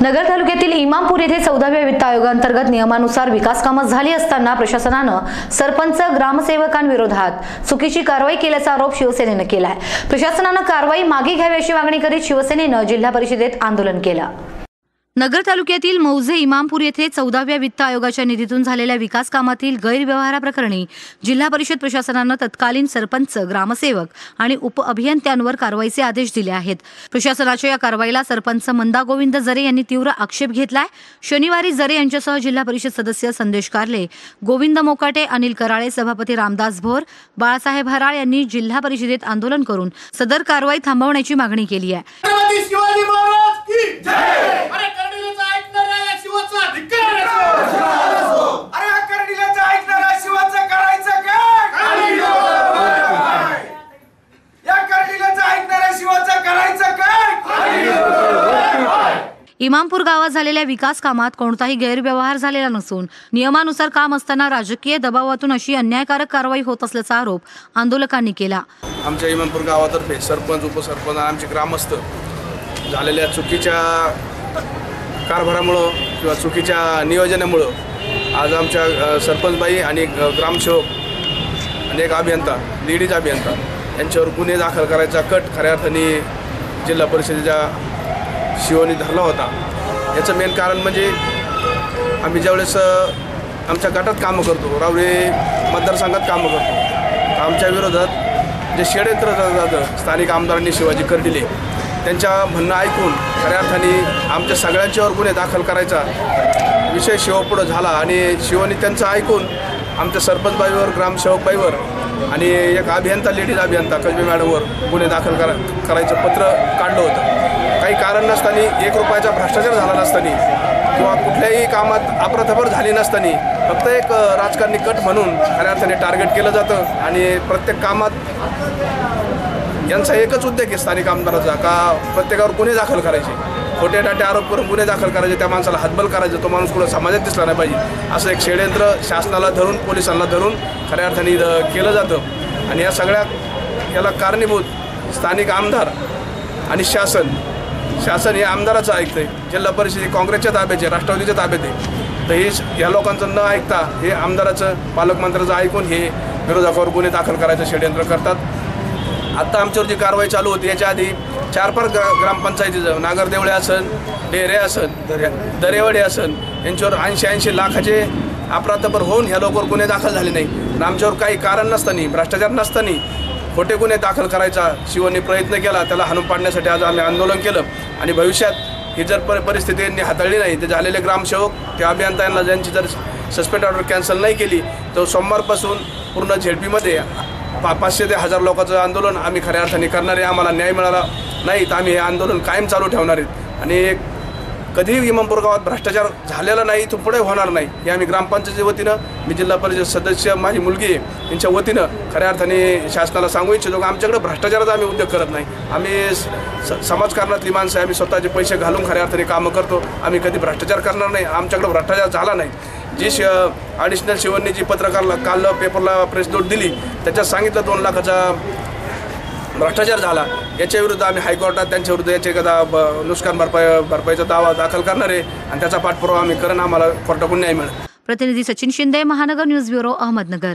नगर तालुक्यातील इमामपूर येथे चौदाव्या वित्त आयोगांतर्गत नियमानुसार विकास कामं झाली असताना प्रशासनानं सरपंच ग्रामसेवकांविरोधात चुकीची कारवाई केल्याचा आरोप शिवसेनेनं केला आहे प्रशासनानं कारवाई मागे घ्यावी अशी मागणी करीत शिवसेनेनं जिल्हा परिषदेत आंदोलन केलं. नगर तालुक्यातील मौजे इमामपूर येथे चौदाव्या वित्त आयोगाच्या निधीतून झालेल्या विकास कामातील गैरव्यवहाराप्रकरणी जिल्हा परिषद प्रशासनानं तत्कालीन सरपंच ग्रामसेवक आणि उपअभियंत्यांवर कारवाईचे आदेश दिले आहेत. प्रशासनाच्या या कारवाईला सरपंच मंदा गोविंद जरे यांनी तीव्र आक्षेप घेतलाय. शनिवारी जरे यांच्यासह जिल्हा परिषद सदस्य संदेश कारले. गोविंद मोकाटे अनिल कराळे सभापती रामदास भोर बाळासाहेब हराळ यांनी जिल्हा परिषदेत आंदोलन करून सदर कारवाई थांबवण्याची मागणी केली आहे. इमामपूर गावात झालेल्या विकास कामात कोणताही गैरव्यवहार झालेला नसून नियमानुसार काम असताना राजकीय दबावातून अशी अन्यायकारक कारवाई होत असल्याचा आरोप आंदोलकांनी केला. आमच्या इमामपूर गावातर्फे सरपंच उपसरपंच आमचे ग्रामस्थ झालेल्या चुकीच्या कारभारामुळं किंवा चुकीच्या नियोजनामुळं आज आमच्या सरपंचबाई आणि ग्रामसेवक आणि एक अभियंता लेडीज अभियंता यांच्यावर गुन्हे दाखल करायचा कट खऱ्या अर्थाने जिल्हा परिषदेच्या शिवनी धरला होता. याचं मेन कारण म्हणजे आम्ही ज्यावेळेस आमच्या गटात कामं करतो रावळे मतदारसंघात कामं करतो. आमच्या विरोधात जे षडयंत्र जातं स्थानिक आमदारांनी शिवाजी कर्डिले त्यांच्या म्हणणं ऐकून खऱ्या अर्थाने आमच्या सगळ्यांच्यावर गुन्हे दाखल करायचा विषय शिवापुढं झाला आणि शिवानी त्यांचं ऐकून आमच्या सरपंचबाईवर ग्रामसेवकबाईवर आणि एक अभियंता लेडीज अभियंता कसबे मॅडमवर गुन्हे दाखल करा करायचं पत्र काढलं होतं. काही कारण नसताना एक रुपयाचा भ्रष्टाचार झाला नसताना किंवा कुठल्याही कामात अप्रथपर झाली नसताना फक्त एक राजकारणी कट म्हणून खऱ्या अर्थाने टार्गेट केलं जातं आणि प्रत्येक कामात यांचा एकच उद्देश आहे स्थानिक आमदाराचा का प्रत्येकावर गुन्हे दाखल करायचे. खोटे टाटे आरोप करून गुन्हे दाखल करायचे त्या माणसाला हातबल करायचं तो माणूस कुठं समाजात दिसला नाही पाहिजे. असं एक षडयंत्र शासनाला धरून पोलिसांना धरून खऱ्या अर्थाने केलं जातं. आणि या सगळ्या याला कारणीभूत स्थानिक आमदार आणि शासन. शासन हे आमदाराचं ऐकतंय. जिल्हा परिषद काँग्रेसच्या ताब्याचे राष्ट्रवादीच्या ताब्यात आहे. तर हे या लोकांचं न ऐकता हे आमदाराचं पालकमंत्र्याचं ऐकून हे विरोधकावर गुन्हे दाखल करायचं षडयंत्र करतात. आत्ता आमच्यावर जी कारवाई चालू होती याच्या आधी चार पाच ग्रा ग्रामपंचायतीचं नागरदेवळे असन डेरे असन दरेवाडे असन यांच्यावर ऐंशी ऐंशी लाखाचे अपराधपर होऊन ह्या लोकांवर गुन्हे दाखल झाले नाही आमच्यावर काही कारण नसताना भ्रष्टाचार नसताना खोटे गुन्हे दाखल करायचा शिवने प्रयत्न केला त्याला हाणून पाडण्यासाठी आज आम्ही आंदोलन केलं. आणि भविष्यात ही जर पर परिस्थिती यांनी हाताळली नाही तर झालेले ग्रामसेवक त्या अभियंता यांना ज्यांची जर सस्पेंड ऑर्डर कॅन्सल नाही केली तर सोमवारपासून पूर्ण झेडपीमध्ये पा पाचशे ते हजार लोकांचं आंदोलन आम्ही खऱ्या अर्थाने करणार आहे. आम्हाला न्याय मिळाला नाही तर आम्ही हे आंदोलन कायम चालू ठेवणार आहेत. आणि एक कधीही इमामपूर गावात भ्रष्टाचार झालेला नाही तो पुढे होणार नाही. हे आम्ही ग्रामपंचायतीच्या वतीनं मी जिल्हा परिषद सदस्य माझी मुलगी आहे यांच्या वतीनं खऱ्या अर्थाने शासनाला सांगू इच्छितो की आमच्याकडे भ्रष्टाचाराचा आम्ही उद्योग करत नाही. आम्ही स- समाजकारणातली माणसं आहे आम्ही स्वतःचे पैसे घालून खऱ्या अर्थाने कामं करतो. आम्ही कधी भ्रष्टाचार करणार नाही. आमच्याकडे भ्रष्टाचार झाला नाही. जी श ॲडिशनल शिवण्णी जी पत्रकारला काल पेपरला प्रेस नोट दिली त्याच्यात सांगितलं दोन लाखाचा भ्रष्टाचार झाला. याच्या विरुद्ध आम्ही हायकोर्टात त्यांच्या विरुद्ध याचे एखादा ब- नुकसान भरपाई भरपाईचा दावा दाखल करणार आहे आणि त्याचा पाठपुरावा आम्ही करण आम्हाला कोर्टाकडून न्याय मिळेल. प्रतिनिधी सचिन शिंदे महानगर न्यूज ब्युरो अहमदनगर.